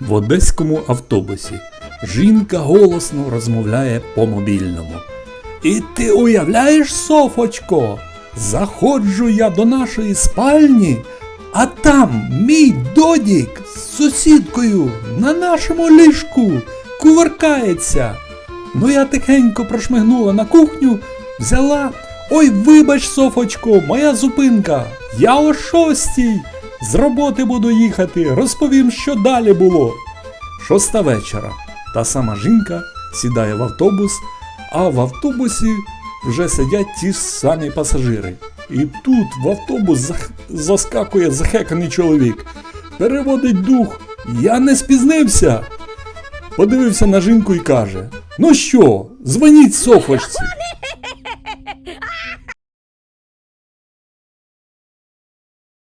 В одеському автобусі жінка голосно розмовляє по мобільному. І ти уявляєш, Софочко? Заходжу я до нашої спальні, а там мій додік з сусідкою на нашому ліжку кувыркається. Ну я тихенько прошмигнула на кухню, взяла. Ой, вибач, Софочко, моя зупинка. Я о шостій. З роботи буду їхати, розповім, що далі було. Шоста вечора. Та сама жінка сідає в автобус, а в автобусі вже сидять ті ж самі пасажири. І тут в автобус заскакує захеканий чоловік. Переводить дух. Я не спізнився. Подивився на жінку і каже: Ну що, дзвоніть Софочці.